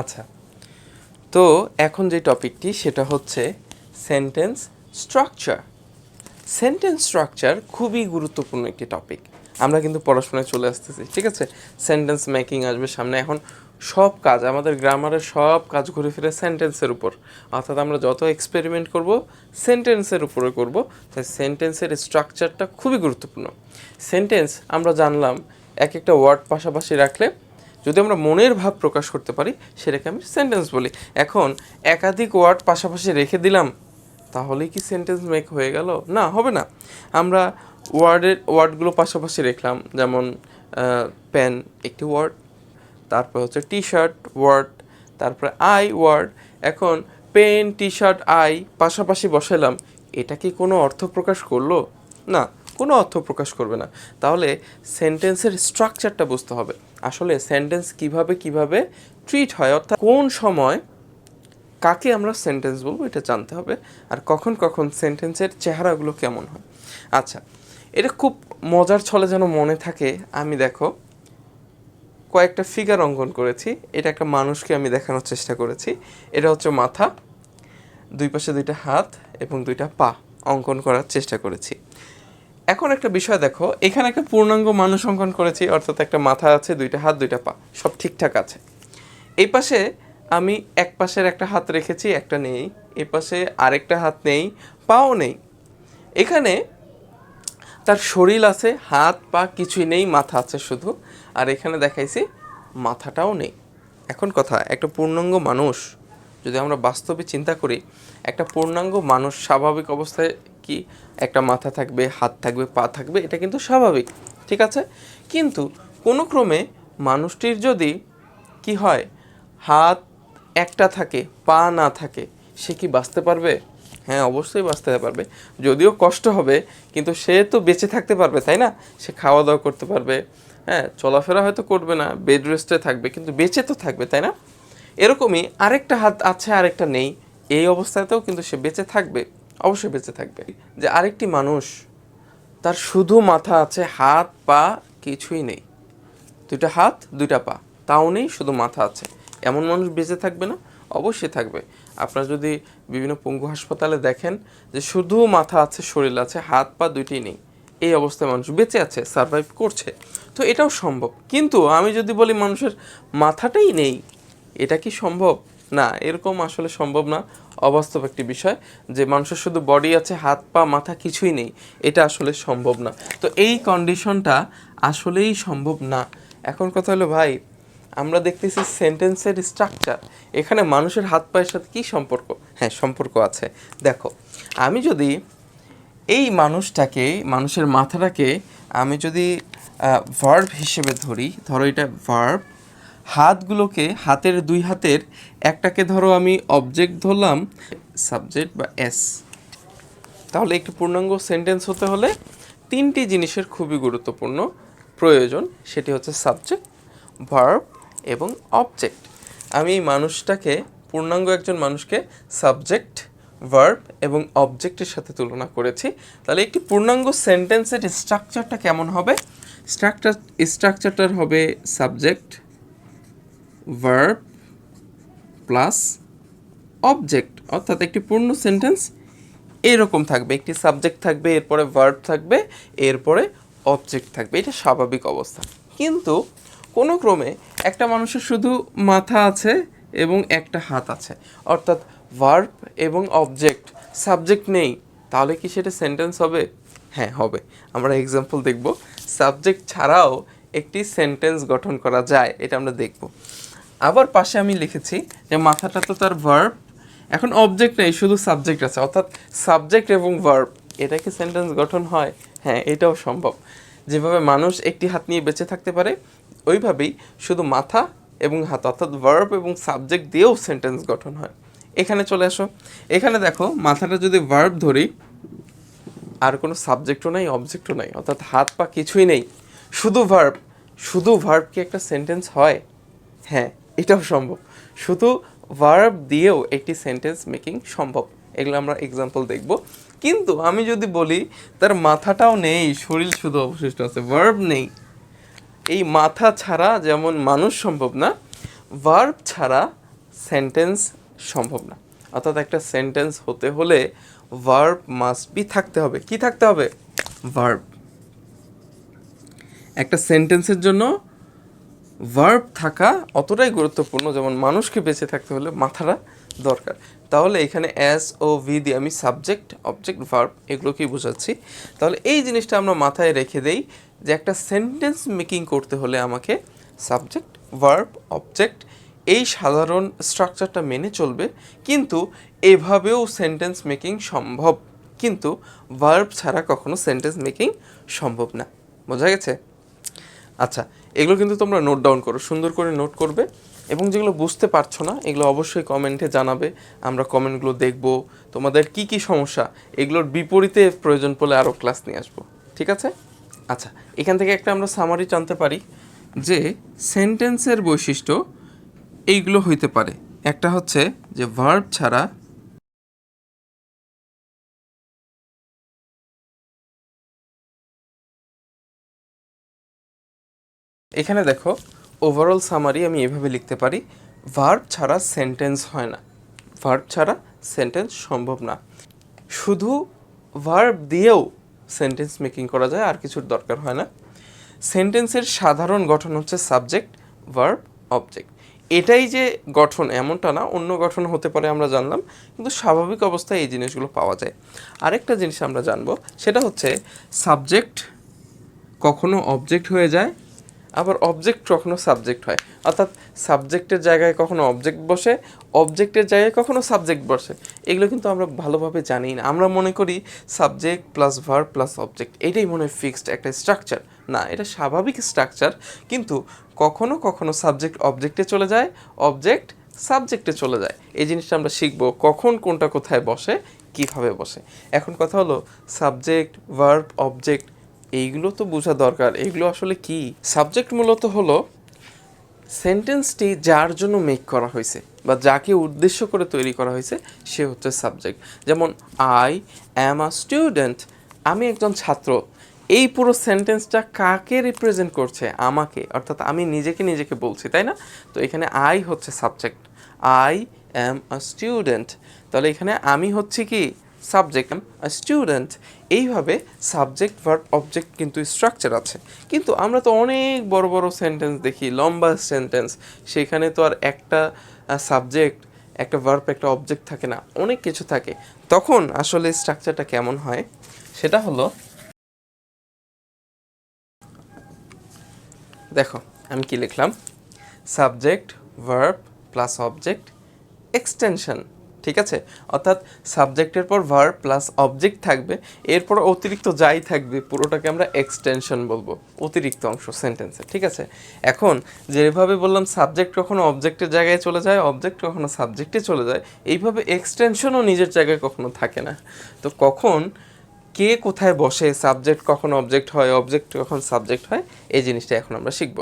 আচ্ছা। তো এখন যে টপিকটি, সেটা হচ্ছে সেন্টেন্স স্ট্রাকচার সেন্টেন্স স্ট্রাকচার খুবই গুরুত্বপূর্ণ একটি টপিক আমরা কিন্তু পড়াশোনায় চলে আসতেছি, ঠিক আছে? সেন্টেন্স মেকিং আসবে সামনে। এখন সব কাজ, আমাদের গ্রামারের সব কাজ ঘুরে ফিরে সেন্টেন্সের উপর। অর্থাৎ আমরা যত এক্সপেরিমেন্ট করব সেন্টেন্সের উপরে করব। তাই সেন্টেন্সের স্ট্রাকচারটা খুবই গুরুত্বপূর্ণ। সেন্টেন্স আমরা জানলাম, এক একটা ওয়ার্ড পাশাপাশি রাখলে যদি আমরা মনের ভাব প্রকাশ করতে পারি, সেটাকে আমি সেন্টেন্স বলি। এখন একাধিক ওয়ার্ড পাশাপাশি রেখে দিলাম, তাহলেই কি সেন্টেন্স মেক হয়ে গেল? না, হবে না। আমরা ওয়ার্ডের ওয়ার্ডগুলো পাশাপাশি রেখলাম, যেমন পেন একটি ওয়ার্ড তারপর হচ্ছে টি শার্ট ওয়ার্ড তারপরে আই ওয়ার্ড এখন পেন টি শার্ট আই পাশাপাশি বসালাম এটা কি কোনো অর্থ প্রকাশ করল? না, কোনো অর্থ প্রকাশ করবে না। তাহলে সেন্টেন্সের স্ট্রাকচারটা বুঝতে হবে। আসলে সেন্টেন্স কীভাবে কীভাবে ট্রিট হয়, অর্থাৎ কোন সময় কাকে আমরা সেন্টেন্স বলব এটা জানতে হবে, আর কখন কখন সেন্টেন্সের চেহারাগুলো কেমন হয়। আচ্ছা এটা খুব মজার ছলে যেন মনে থাকে, আমি দেখো, কয়েকটা ফিগার অঙ্কন করেছি, এটা একটা মানুষকে আমি দেখানোর চেষ্টা করেছি, এটা হচ্ছে মাথা, দুই পাশে দুইটা হাত এবং দুইটা পা অঙ্কন করার চেষ্টা করেছি। এখন একটা বিষয় দেখো, এখানে একটা পূর্ণাঙ্গ মানুষ অঙ্কন করেছি, অর্থাৎ একটা মাথা আছে, দুইটা হাত, দুইটা পা, সব ঠিকঠাক আছে। এই পাশে আমি এক পাশের একটা হাত রেখেছি, একটা নেই এই পাশে আরেকটা হাত নেই, পাও নেই। এখানে তার শরীর আছে, হাত, পা, কিছুই নেই, মাথা আছে শুধু, আর এখানে দেখাইছি মাথাটাও নেই। এখন কথা, একটা পূর্ণাঙ্গ মানুষ, যদি আমরা বাস্তবে চিন্তা করি, একটা পূর্ণাঙ্গ মানুষ স্বাভাবিক অবস্থায় কি, একটা মাথা থাকবে, হাত থাকবে, পা থাকবে, এটা কিন্তু স্বাভাবিক, ঠিক আছে? কিন্তু কোনো ক্রমে মানুষটির যদি কি হয়, হাত একটা থাকে, পা না থাকে, সে কি বাঁচতে পারবে? হ্যাঁ অবশ্যই বাঁচতে পারবে। যদিও কষ্ট হবে, কিন্তু সে তো বেঁচে থাকতে পারবে, তাই না? সে খাওয়া দাওয়া করতে পারবে হ্যাঁ চলাফেরা হয়তো করবে না বেড রেস্টে থাকবে, কিন্তু বেঁচে তো থাকবে, তাই না? এরকমই আরেকটা হাত আছে, আরেকটা নেই, এই অবস্থাতেও কিন্তু সে বেঁচে থাকবে। অবশ্যই বেঁচে থাকবে। যে আরেকটি মানুষ, তার শুধু মাথা আছে, হাত, পা কিছুই নেই। দুইটা হাত, দুইটা পা, তাও নেই, শুধু মাথা আছে। এমন মানুষ বেঁচে থাকবে না? অবশ্যই থাকবে। আপনারা যদি বিভিন্ন পঙ্গু হাসপাতালে দেখেন যে শুধু মাথা আছে, শরীর আছে, হাত, পা দুইটি নেই, এই অবস্থায় মানুষ বেঁচে আছে সার্ভাইভ করছে। তো এটাও সম্ভব। কিন্তু আমি যদি বলি মানুষের মাথাটাই নেই, এটা কি সম্ভব? না, এরকম আসলে সম্ভব না। অবাস্তব একটি বিষয় যে মানুষের শুধু বডি আছে, হাত, পা, মাথা কিছুই নেই। এটা আসলে সম্ভব না। তো এই কন্ডিশনটা আসলেই সম্ভব না। এখন কথা হলো, ভাই, আমরা দেখতেছি সেন্টেন্সের স্ট্রাকচার এখানে মানুষের হাত, পায়ের সাথে কী সম্পর্ক? হ্যাঁ সম্পর্ক আছে। দেখো, আমি যদি এই মানুষটাকে, মানুষের মাথাটাকে আমি যদি ভার্ব হিসেবে ধরি, ধরো এটা ভার্ব হাতগুলোকে হাতের দুই হাতের, একটাকে ধরো আমি অবজেক্ট ধরলাম সাবজেক্ট বা এস তাহলে একটি পূর্ণাঙ্গ সেন্টেন্স হতে হলে তিনটি জিনিসের খুবই গুরুত্বপূর্ণ প্রয়োজন, সেটি হচ্ছে সাবজেক্ট ভার্ব এবং অবজেক্ট আমি মানুষটাকে, পূর্ণাঙ্গ একজন মানুষকে সাবজেক্ট ভার্ব এবং অবজেক্টের সাথে তুলনা করেছি। তাহলে একটি পূর্ণাঙ্গ সেন্টেন্সের স্ট্রাকচারটা কেমন হবে? স্ট্রাকচার স্ট্রাকচারটার হবে সাবজেক্ট ভার্ব প্লাস অবজেক্ট অর্থাৎ একটি পূর্ণ সেন্টেন্স এরকম থাকবে। একটি সাবজেক্ট থাকবে, এরপরে ভার্ব থাকবে, এরপরে অবজেক্ট থাকবে। এটা স্বাভাবিক অবস্থা। কিন্তু কোনো ক্রমে একটা মানুষের শুধু মাথা আছে এবং একটা হাত আছে। অর্থাৎ ভার্ব এবং অবজেক্ট সাবজেক্ট নেই, তাহলে কি সেটা সেন্টেন্স হবে? হ্যাঁ হবে। আমরা এক্সাম্পল দেখব। সাবজেক্ট ছাড়াও একটি সেন্টেন্স গঠন করা যায়, এটা আমরা দেখব। আবার পাশে আমি লিখেছি যে মাথাটা তো তার ভার্ব এখন অবজেক্ট নেই, শুধু সাবজেক্ট আছে। অর্থাৎ সাবজেক্ট এবং ভার্ব এটা কি সেন্টেন্স গঠন হয়? হ্যাঁ এটাও সম্ভব। যেভাবে মানুষ একটি হাত নিয়ে বেঁচে থাকতে পারে, ওইভাবেই শুধু মাথা এবং হাত, অর্থাৎ ভার্ব এবং সাবজেক্ট দিয়েও সেন্টেন্স গঠন হয়। এখানে চলে আসো। এখানে দেখো, মাথাটা যদি ভার্ব ধরি, আর কোনো সাবজেক্টও নাই অবজেক্টও নাই, অর্থাৎ হাত পা কিছুই নেই। শুধু ভার্ব শুধু ভার্ব কি একটা সেন্টেন্স হয়? হ্যাঁ এটাও সম্ভব। শুধু ভার্ব দিয়েও একটি সেন্টেন্স মেকিং সম্ভব। এগুলো আমরা এক্সাম্পল দেখব। কিন্তু আমি যদি বলি, তার মাথাটাও নেই, শরীর শুধু অবশিষ্ট আছে ভার্ব নেই। এই মাথা ছাড়া যেমন মানুষ সম্ভব না ভার্ব ছাড়া সেন্টেন্স সম্ভব না। অর্থাৎ একটা সেন্টেন্স হতে হলে ভার্ব মাস্ট বি থাকতে হবে। কি থাকতে হবে? ভার্ব একটা সেন্টেন্সের জন্য ভার্ব থাকা অতটাই গুরুত্বপূর্ণ, যেমন মানুষকে বেঁচে থাকতে হলে মাথাটা দরকার। তাহলে এখানে অ্যাস ও ভি দিয়ে আমি সাবজেক্ট অবজেক্ট ভার্ব এগুলোকেই বোঝাচ্ছি। তাহলে এই জিনিসটা আমরা মাথায় রেখে দেই যে একটা সেন্টেন্স মেকিং করতে হলে আমাকে সাবজেক্ট ভার্ব অবজেক্ট এই সাধারণ স্ট্রাকচারটা মেনে চলবে। কিন্তু এভাবেও সেন্টেন্স মেকিং সম্ভব। কিন্তু ভার্ব ছাড়া কখনো সেন্টেন্স মেকিং সম্ভব না। বোঝা গেছে? আচ্ছা এগুলো কিন্তু তোমরা নোট ডাউন করো, সুন্দর করে নোট করবে এবং যেগুলো বুঝতে পারছ না, এগুলো অবশ্যই কমেন্টে জানাবে, আমরা কমেন্টগুলো দেখব। তোমাদের কি কি সমস্যা, এগুলোর বিপরীতে প্রয়োজন পড়লে আরও ক্লাস নিয়ে আসব, ঠিক আছে? আচ্ছা এখান থেকে একটা আমরা সামারি জানতে পারি যে সেন্টেন্সের বৈশিষ্ট্য এইগুলো হইতে পারে। একটা হচ্ছে যে ভার্ব ছাড়া এখানে দেখো ওভারঅল সামারি আমি এভাবে লিখতে পারি ভার্ব ছাড়া সেন্টেন্স হয় না। ভার্ব ছাড়া সেন্টেন্স সম্ভব না। শুধু ভার্ব দিয়েও সেন্টেন্স মেকিং করা যায়, আর কিছুর দরকার হয় না। সেন্টেন্সের সাধারণ গঠন হচ্ছে সাবজেক্ট ভার্ব অবজেক্ট এটাই যে গঠন, এমনটা না, অন্য গঠন হতে পারে আমরা জানলাম, কিন্তু স্বাভাবিক অবস্থায় এই জিনিসগুলো পাওয়া যায়। আরেকটা জিনিস আমরা জানব, সেটা হচ্ছে সাবজেক্ট কখনো অবজেক্ট হয়ে যায় আবার অবজেক্ট কখনো সাবজেক্ট হয়। অর্থাৎ সাবজেক্টের জায়গায় কখনো অবজেক্ট বসে অবজেক্টের জায়গায় কখনো সাবজেক্ট বসে। এগুলো কিন্তু আমরা ভালোভাবে জানি না। আমরা মনে করি subject plus verb plus object এটাই মনে হয় ফিক্সড একটা স্ট্রাকচার না, এটা স্বাভাবিক স্ট্রাকচার কিন্তু কখনো কখনো সাবজেক্ট অবজেক্টে চলে যায় অবজেক্ট সাবজেক্টে চলে যায়। এই জিনিসটা আমরা শিখব কখন কোনটা কোথায় বসে, কীভাবে বসে। এখন কথা হলো সাবজেক্ট ভার্ব অবজেক্ট এইগুলো তো বোঝা দরকার। এগুলো আসলে কি? সাবজেক্ট মূলত হলো সেন্টেন্সটি যার জন্য মেক করা হয়েছে বা যাকে উদ্দেশ্য করে তৈরি করা হয়েছে, সে হচ্ছে সাবজেক্ট যেমন আই অ্যাম আ স্টুডেন্ট আমি একজন ছাত্র। এই পুরো সেন্টেন্সটা কাকে রিপ্রেজেন্ট করছে? আমাকে। অর্থাৎ আমি নিজেকে নিজেকে বলছি, তাই না? তো এখানে আই হচ্ছে subject I am a student তাহলে এখানে আমি হচ্ছে কি? সাবজেক্ট স্টুডেন্ট এইভাবে সাবজেক্ট ভার্ব অবজেক্ট কিন্তু স্ট্রাকচার আছে। কিন্তু আমরা তো অনেক বড় বড় সেন্টেন্স দেখি, লম্বা সেন্টেন্স সেখানে তো আর একটা সাবজেক্ট একটা ভার্ব একটা অবজেক্ট থাকে না, অনেক কিছু থাকে। তখন আসলে স্ট্রাকচারটা কেমন হয়? সেটা হলো, দেখো, আমি কি লিখলাম? Subject verb plus object extension ঠিক আছে? অর্থাৎ সাবজেক্টের পর ভার্ব প্লাস অবজেক্ট থাকবে, এরপর অতিরিক্ত যাই থাকবে, পুরোটাকে আমরা এক্সটেনশন বলব, অতিরিক্ত অংশ সেন্টেন্সে ঠিক আছে? এখন যেভাবে বললাম সাবজেক্ট কখনো অবজেক্টের জায়গায় চলে যায় অবজেক্ট কখনো সাবজেক্টে চলে যায়, এইভাবে এক্সটেনশনও নিজের জায়গায় কখনো থাকে না। তো কখন কে কোথায় বসে সাবজেক্ট কখন অবজেক্ট হয় অবজেক্ট কখন সাবজেক্ট হয়, এই জিনিসটা এখন আমরা শিখব।